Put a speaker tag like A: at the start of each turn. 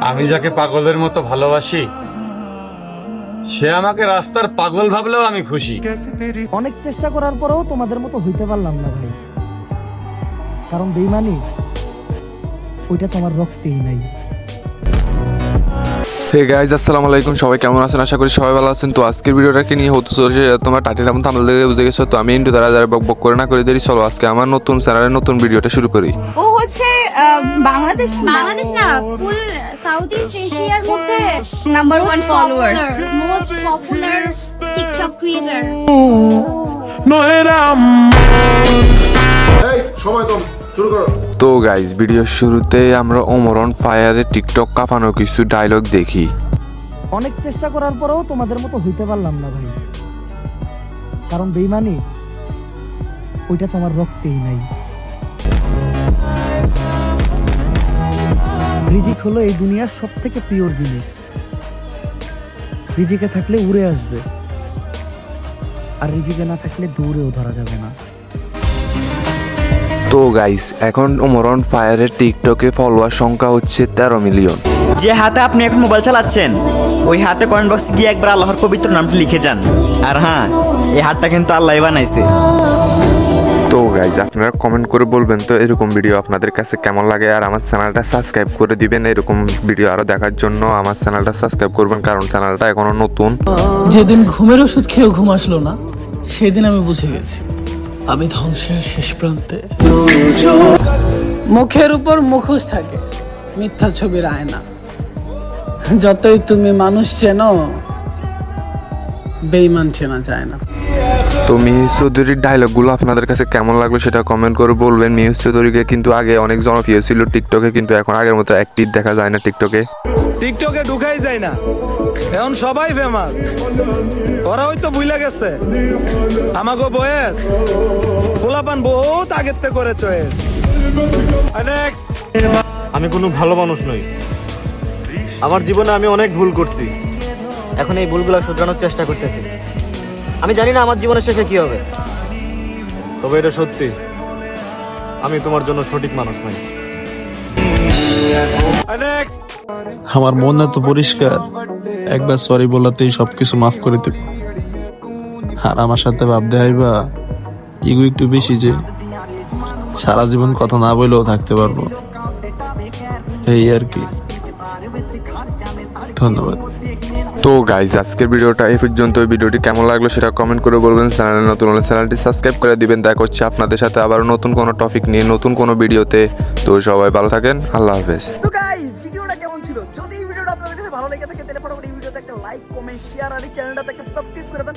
A: আমি যাকে পাগলের মতো ভালোবাসি, সে আমাকে রাস্তার পাগল ভাবলেও আমি খুশি।
B: অনেক চেষ্টা করার পরেও তোমাদের মতো হইতে পারলাম না ভাই। কারণ বেইমানি, ওইটা তোমার রক্তেই নাই।
C: হে গাইজ আসসালামু আলাইকুম। সবাই কেমন আছেন? আশা করি সবাই ভালো আছেন। তো আজকের ভিডিওটাকে নিয়ে হতে চলেছে তোমার টাটির মতো থামলে দেখে বুঝে গেছো। তো আমি ইন্টু দ্বারা যারা বক বক করে না করে দেরি চলো আজকে আমার নতুন চ্যানেলের নতুন ভিডিওটা শুরু করি।
D: ও হচ্ছে বাংলাদেশ
E: বাংলাদেশ না ফুল সাউথ ইস্ট এশিয়ার মধ্যে
D: number one followers
E: most popular TikTok creator
F: এই সময় কম শুরু করো।
C: তো গাইজ ভিডিওর শুরুতে আমরা ওমরন ফায়ারে টিকটক কাঁপানো কিছু ডায়লগ দেখি।
B: অনেক চেষ্টা করার পরেও তোমাদের মতো হইতে পারলাম না ভাই। কারণ বেইমানি ওইটা তোমার রক্তেই নাই। রিজিক হলো এই দুনিয়ার সব থেকে প্রিয় জিনিস। রিজিকে থাকলে উড়ে আসবে। আর রিজিকে না থাকলে দৌড়েও ধরা যাবে না।
C: তো গাইস এখন ওমরন ফায়ারের টিকটকে ফলোয়ার সংখ্যা হচ্ছে তেরো মিলিয়ন
G: যে হাতে আপনি এখন মোবাইল চালাচ্ছেন ওই হাতে কমেন্ট বক্সে গিয়ে একবার আল্লাহর পবিত্র নামটি লিখে যান। আর হ্যাঁ এই হাতটা কিন্তু আল্লাহ বানাইছে।
C: তো গাইজ আপনারা কমেন্ট করে বলবেন তো এরকম ভিডিও আপনাদের কাছে কেমন লাগে আর আমার চ্যানেলটা সাবস্ক্রাইব করে দিবেন এরকম ভিডিও আরও দেখার জন্য। আমার চ্যানেলটা সাবস্ক্রাইব করবেন কারণ চ্যানেলটা এখনও নতুন।
H: যেদিন ঘুমের ওষুধ খেয়েও ঘুম আসলো না সেদিন আমি বুঝে গেছি। আমি ধ্বংসের শেষ প্রান্তে। মুখের উপর মুখোশ থাকে মিথ্যা ছবির আয়না। যতই তুমি মানুষ চেনো বেইমান চেনা যায় না।
C: তো মিহির চৌধুরীর ডায়লগগুলো আপনাদের কাছে কেমন লাগল সেটা কমেন্ট করে বলবেন। মিহির চৌধুরীকে কিন্তু আগে অনেক জনপ্রিয় ছিল টিকটকে কিন্তু এখন আগের মতো অ্যাক্টিভ দেখা যায় না টিকটকে
I: টিকটকে ঢুকাই যায় না। এখন সবাই ফেমাস ওরা ওই হয়তো ভুলে গেছে। আমাকে বয়েস। গোলাপান বহুত আগের থেকে করে চয়েস।
J: আমি কোনো ভালো মানুষ নই। আমার জীবনে আমি অনেক ভুল করছি।
G: এখন এই ভুলগুলো শুধরানোর চেষ্টা করতেছি।
J: আমি জানি না আমার জীবনের শেষে কি হবে। তবে এটা সত্যি। আমি তোমার জন্য সঠিক মানুষ নই।
H: আমার মন এত পরিষ্কার। একবার সরি বলাতেই সবকিছু মাফ করে দেব। আর আমার সাথে ভাব দেখাইবা ইগো একটু বেশি যে, সারা জীবন কথা না বলেও থাকতে পারব। এই আর কি। ধন্যবাদ।
C: তো গাইজ আজকের ভিডিওটা এই পর্যন্ত ভিডিওটি কেমন লাগল সেটা কমেন্ট করে বলবেন। চ্যানেলে নতুন হলে চ্যানেলটি সাবস্ক্রাইব করে দিবেন। দেখা হচ্ছে আপনাদের সাথে আবার নতুন কোনো টপিক নিয়ে নতুন কোনো ভিডিওতে তো সবাই ভালো থাকেন। আল্লাহ হাফেজ।
B: যদি এই ভিডিওটা আপনাদের কাছে ভালো লেগে থাকে, তাহলে ফটোফট এই ভিডিওতে একটা লাইক কমেন্ট শেয়ার আর এই চ্যানেলটাতে একটা সাবস্ক্রাইব করে দেন।